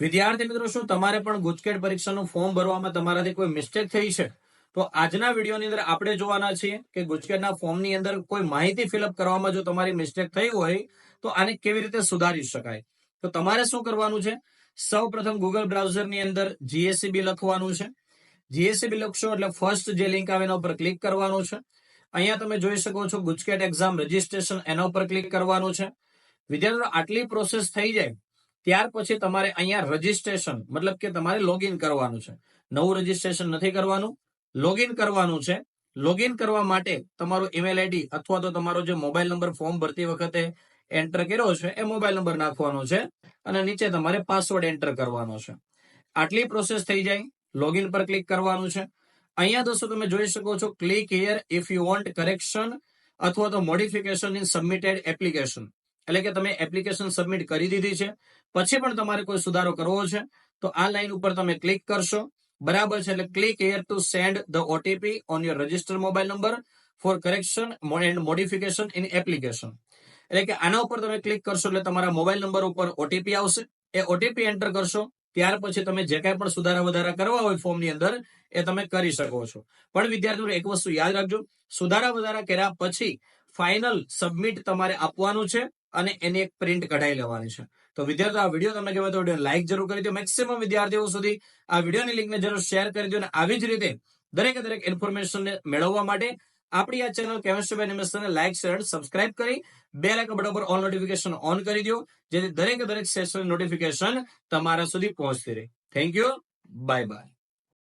વિદ્યાર્થી મિત્રો, શું તમારે પણ ગુજકેટ પરીક્ષાનું ફોર્મ ભરવામાં તમારાથી કોઈ મિસ્ટેક થઈ છે? તો આજના વિડીયોની અંદર આપણે જોવાના છીએ કે ગુજકેટના ફોર્મની અંદર કોઈ માહિતી ફિલઅપ કરવામાં જો તમારી મિસ્ટેક થઈ હોય, તો આને કેવી રીતે સુધારી શકાય? તો તમારે શું કરવાનું છે? સૌ પ્રથમ ગૂગલ બ્રાઉઝરની અંદર જીએસસીબી લખવાનું છે. જીએસસીબી લખશો એટલે ફર્સ્ટ જે લિંક આવે એના ઉપર ક્લિક કરવાનું છે. અહીંયા તમે જોઈ શકો છો ગુજકેટ એક્ઝામ રજીસ્ટ્રેશન એના ઉપર ક્લિક કરવાનું છે. વિદ્યાર્થીઓ આટલી પ્રોસેસ થઈ જાય ત્યાર પછી તમારે અહીંયા રજીસ્ટ્રેશન મતલબ કે તમારે લોગિન કરવાનું છે. નવું રજીસ્ટ્રેશન નથી કરવાનું. લોગિન કરવાનું છે. લોગિન કરવા માટે તમારો ઈમેલ આઈડી અથવા તો તમારો જે મોબાઈલ નંબર ફોર્મ ભરતી વખતે એન્ટર કર્યો છે, એ મોબાઈલ નંબર નાખવાનો છે અને નીચે તમારે પાસવર્ડ એન્ટર કરવાનો છે. આટલી પ્રોસેસ થઈ જાય. લોગિન પર ક્લિક કરવાનું છે. અહીંયા દોસ્તો તમે જોઈ શકો છો click here if you want correction અથવા તો મોડિફિકેશન ઇન સબમિટેડ એપ્લિકેશન એટલે કે તમે એપ્લિકેશન સબમિટ કરી દીધી છે. પછી પણ તમારે કોઈ સુધારો કરવો છે, તો આ લાઇન ઉપર તમે ક્લિક કરશો. બરાબર છે, એટલે click here to send the OTP on your register mobile number for correction and modification in application એટલે કે આના ઉપર તમે ક્લિક કરશો એટલે તમારા મોબાઈલ નંબર ઉપર ઓટીપી આવશે. એ ઓટીપી એન્ટર કરશો, ત્યાર પછી તમે જે કાંઈ પણ સુધારા વધારા કરવા હોય ફોર્મની અંદર, એ તમે કરી શકો છો. પણ વિદ્યાર્થીઓ, એક વસ્તુ યાદ રાખજો, સુધારા વધારા કર્યા પછી ફાઇનલ સબમિટ તમારે આપવાનું છે. અને એની એક પ્રિન્ટ કઢાઈ લેવાની છે. તો વિદ્યાર્થીઓ, આ વીડિયો તમને ગમે તો વીડિયો લાઈક જરૂર કરી દો. મેક્સિમમ વિદ્યાર્થીઓ સુધી આ વિડીયોની લિંકને જરૂર શેર કરી દો અને આવી જ રીતે દરેકે દરેક ઇન્ફોર્મેશનને મેળવવા માટે આપણી આ ચેનલ કેમેસ્ટ્રી બાય નિમેશને લાઈક શેર સબસ્ક્રાઇબ કરી બે લાખ બટન પર ઓલ નોટિફિકેશન ઓન કરી દો, જેથી દરેકે દરેક સેશન નોટિફિકેશન તમારા સુધી પહોંચતી રહે. Thank you bye bye